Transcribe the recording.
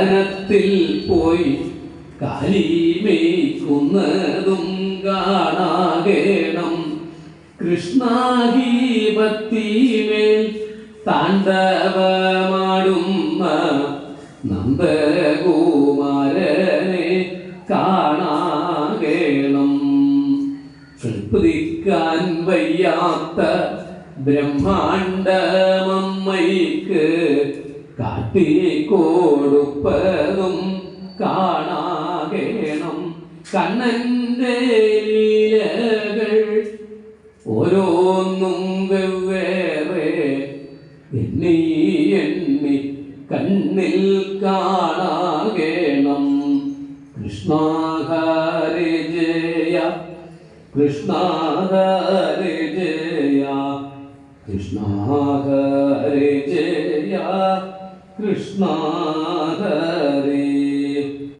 വനത്തിൽ പോയി കാലിമേക്കുന്നതും കാണാകേണം. കൃഷ്ണാഹീപത്തിമേൽ താണ്ഡവമാടും നന്ദകുമാരനെ കാണാകേണം. തൃപ്തിക്കാൻ വയ്യാത്ത ബ്രഹ്മാണ്ടമമ്മയ്ക്ക് കാട്ടിക്കൊടുപ്പതും കാണാകേണം. കണ്ണന്റെ ലീലകൾ ഓരോന്നും വെവ്വേറെ. എണ്ണി എണ്ണി കണ്ണിൽ കാണാകേണം. കൃഷ്ണ ജയ കൃഷ്ണ ജയ കൃഷ്ണ ജയ. കൃഷ്ണാര